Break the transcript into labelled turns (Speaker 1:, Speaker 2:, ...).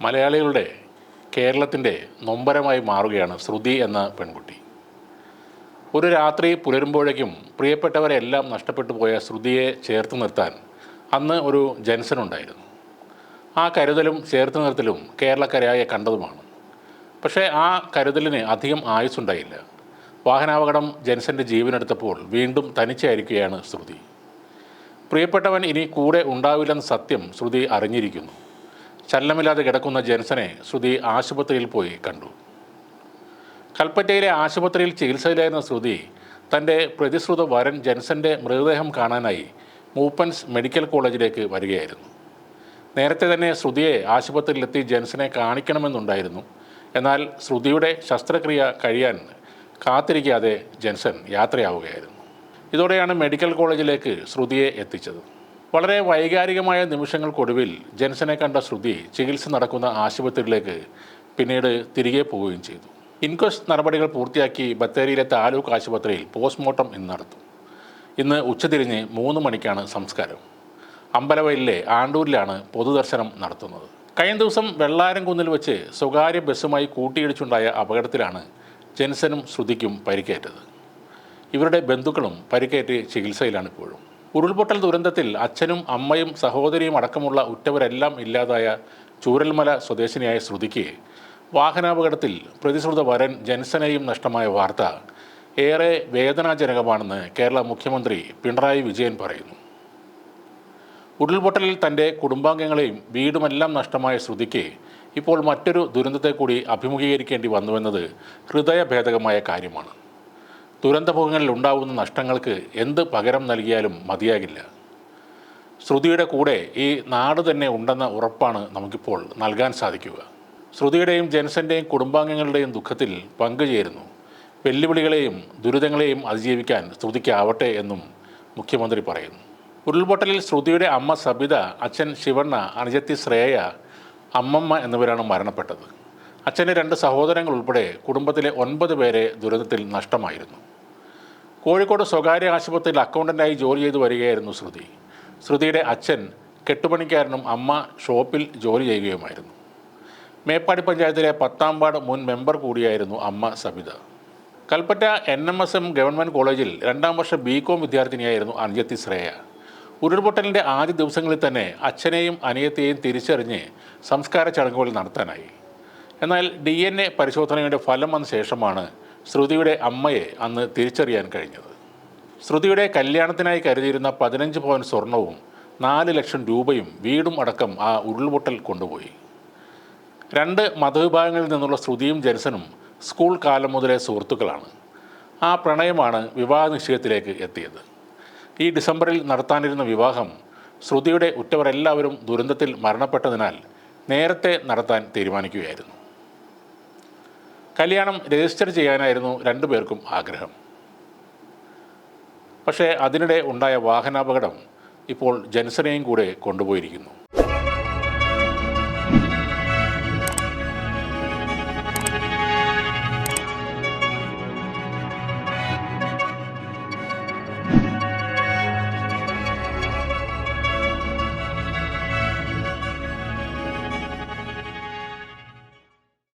Speaker 1: മലയാളികളുടെ കേരളത്തിന്റെ നൊമ്പരമായി മാറുകയാണ് ശ്രുതി എന്ന പെൺകുട്ടി. ഒരു രാത്രി പുലരുമ്പോഴേക്കും പ്രിയപ്പെട്ടവരെല്ലാം നഷ്ടപ്പെട്ടു പോയ ശ്രുതിയെ ചേർത്ത് നിർത്താൻ അന്ന് ഒരു ജൻസൺ ഉണ്ടായിരുന്നു. ആ കരുതലും ചേർത്ത് നിർത്തലും കേരളക്കരയായ കണ്ടതുമാണ്. പക്ഷേ ആ കരുതലിന് അധികം ആയുസ്സുണ്ടായില്ല. വാഹനാപകടം ജെൻസന്റെ ജീവനെടുത്തപ്പോൾ വീണ്ടും തനിച്ചായിരിക്കുകയാണ് ശ്രുതി. പ്രിയപ്പെട്ടവൻ ഇനി കൂടെ ഉണ്ടാവില്ലെന്ന സത്യം ശ്രുതി അറിഞ്ഞിരിക്കുന്നു. ചലനമില്ലാതെ കിടക്കുന്ന ജെൻസനെ ശ്രുതി ആശുപത്രിയിൽ പോയി കണ്ടു. കൽപ്പറ്റയിലെ ആശുപത്രിയിൽ ചികിത്സയിലായിരുന്ന ശ്രുതി തന്റെ പ്രതിശ്രുത വരൻ ജെൻസന്റെ മൃതദേഹം കാണാനായി മൂപ്പൻസ് മെഡിക്കൽ കോളേജിലേക്ക് വരികയായിരുന്നു. നേരത്തെ തന്നെ ശ്രുതിയെ ആശുപത്രിയിലെത്തി ജെൻസനെ കാണിക്കണമെന്നുണ്ടായിരുന്നു. എന്നാൽ ശ്രുതിയുടെ ശസ്ത്രക്രിയ കഴിയാൻ കാത്തിരിക്കാതെ ജെൻസൻ യാത്രയാവുകയായിരുന്നു. ഇതോടെയാണ് മെഡിക്കൽ കോളേജിലേക്ക് ശ്രുതിയെ എത്തിച്ചത്. വളരെ വൈകാരികമായ നിമിഷങ്ങൾക്കൊടുവിൽ ജെൻസനെ കണ്ട ശ്രുതി ചികിത്സ നടക്കുന്ന ആശുപത്രിയിലേക്ക് പിന്നീട് തിരികെ പോവുകയും ചെയ്തു. ഇൻക്വസ്റ്റ് നടപടികൾ പൂർത്തിയാക്കി ബത്തേരിയിലെ താലൂക്ക് ആശുപത്രിയിൽ പോസ്റ്റ്മോർട്ടം ഇന്ന് നടത്തും. ഇന്ന് ഉച്ചതിരിഞ്ഞ് മൂന്ന് മണിക്കാണ് സംസ്കാരം. അമ്പലവയലിലെ ആണ്ടൂരിലാണ് പൊതുദർശനം നടത്തുന്നത്. കഴിഞ്ഞ ദിവസം വെള്ളാരംകുന്നിൽ വെച്ച് സ്വകാര്യ ബസ്സുമായി കൂട്ടിയിടിച്ചുണ്ടായ അപകടത്തിലാണ് ജെൻസനും ശ്രുതിക്കും പരിക്കേറ്റത്. ഇവരുടെ ബന്ധുക്കളും പരിക്കേറ്റ് ചികിത്സയിലാണ് ഇപ്പോഴും. ഉരുൾപൊട്ടൽ ദുരന്തത്തിൽ അച്ഛനും അമ്മയും സഹോദരിയും അടക്കമുള്ള ഉറ്റവരെല്ലാം ഇല്ലാതായ ചൂരൽമല സ്വദേശിനിയായ ശ്രുതിക്ക് വാഹനാപകടത്തിൽ പ്രതിശ്രുത വരൻ ജൻസനെയും നഷ്ടമായ വാർത്ത ഏറെ വേദനാജനകമാണെന്ന് കേരള മുഖ്യമന്ത്രി പിണറായി വിജയൻ പറയുന്നു. ഉരുൾപൊട്ടലിൽ തന്റെ കുടുംബാംഗങ്ങളെയും വീടുമെല്ലാം നഷ്ടമായ ശ്രുതിക്ക് ഇപ്പോൾ മറ്റൊരു ദുരന്തത്തെ കൂടി അഭിമുഖീകരിക്കേണ്ടി വന്നുവെന്നത് ഹൃദയഭേദകമായ കാര്യമാണ്. ദുരന്തമുഖങ്ങളിൽ ഉണ്ടാവുന്ന നഷ്ടങ്ങൾക്ക് എന്ത് പകരം നൽകിയാലും മതിയാകില്ല. ശ്രുതിയുടെ കൂടെ ഈ നാട് തന്നെ ഉണ്ടെന്ന ഉറപ്പാണ് നമുക്കിപ്പോൾ നൽകാൻ സാധിക്കുക. ശ്രുതിയുടെയും ജനസന്റെയും കുടുംബാംഗങ്ങളുടെയും ദുഃഖത്തിൽ പങ്കുചേരുന്നു. വെല്ലുവിളികളെയും ദുരിതങ്ങളെയും അതിജീവിക്കാൻ ശ്രുതിക്കാവട്ടെ എന്നും മുഖ്യമന്ത്രി പറയുന്നു. ഉരുൾപൊട്ടലിൽ ശ്രുതിയുടെ അമ്മ സബിത അച്ഛൻ ശിവണ്ണ അനുജത്തി ശ്രേയ അമ്മമ്മ എന്നിവരാണ് മരണപ്പെട്ടത്. അച്ഛന്റെ രണ്ട് സഹോദരങ്ങൾ ഉൾപ്പെടെ കുടുംബത്തിലെ ഒൻപത് പേരെ ദുരന്തത്തിൽ നഷ്ടമായിരുന്നു. കോഴിക്കോട് സ്വകാര്യ ആശുപത്രിയിൽ അക്കൗണ്ടന്റായി ജോലി ചെയ്തു വരികയായിരുന്നു ശ്രുതി. ശ്രുതിയുടെ അച്ഛൻ കെട്ടുപണിക്കാരനും അമ്മ ഷോപ്പിൽ ജോലി ചെയ്യുകയുമായിരുന്നു. മേപ്പാടി പഞ്ചായത്തിലെ പത്താം വാർഡ് മുൻ മെമ്പർ കൂടിയായിരുന്നു അമ്മ Sabitha. Kalpetta N M S M government കോളേജിൽ രണ്ടാം വർഷ ബി കോം വിദ്യാർത്ഥിനിയായിരുന്നു അനുജത്തി ശ്രേയ. ഉരുൾപൊട്ടലിന്റെ ആദ്യ ദിവസങ്ങളിൽ തന്നെ അച്ഛനെയും അനിയത്തെയും തിരിച്ചറിഞ്ഞ് സംസ്കാര ചടങ്ങുകൾ നടത്താനായി. എന്നാൽ ഡി എൻ എ പരിശോധനയുടെ ഫലം വന്ന ശേഷമാണ് ശ്രുതിയുടെ അമ്മയെ അന്ന് തിരിച്ചറിയാൻ കഴിഞ്ഞത്. ശ്രുതിയുടെ കല്യാണത്തിനായി കരുതിയിരുന്ന പതിനഞ്ച് പവൻ സ്വർണവും നാല് ലക്ഷം രൂപയും വീടും അടക്കം ആ ഉരുൾപൊട്ടൽ കൊണ്ടുപോയി. രണ്ട് മതവിഭാഗങ്ങളിൽ നിന്നുള്ള ശ്രുതിയും ജെൻസനും സ്കൂൾ കാലം മുതലേ സുഹൃത്തുക്കളാണ്. ആ പ്രണയമാണ് വിവാഹ നിശ്ചയത്തിലേക്ക് എത്തിയത്. ഈ ഡിസംബറിൽ നടത്താനിരുന്ന വിവാഹം ശ്രുതിയുടെ ഉറ്റവരെല്ലാവരും ദുരന്തത്തിൽ മരണപ്പെട്ടതിനാൽ നേരത്തെ നടത്താൻ തീരുമാനിക്കുകയായിരുന്നു. കല്യാണം രജിസ്റ്റർ ചെയ്യാനായിരുന്നു രണ്ടുപേർക്കും ആഗ്രഹം. പക്ഷേ അതിനിടെ ഉണ്ടായ വാഹനാപകടം ഇപ്പോൾ ജെൻസനെയും കൂടെ കൊണ്ടുപോയിരിക്കുന്നു.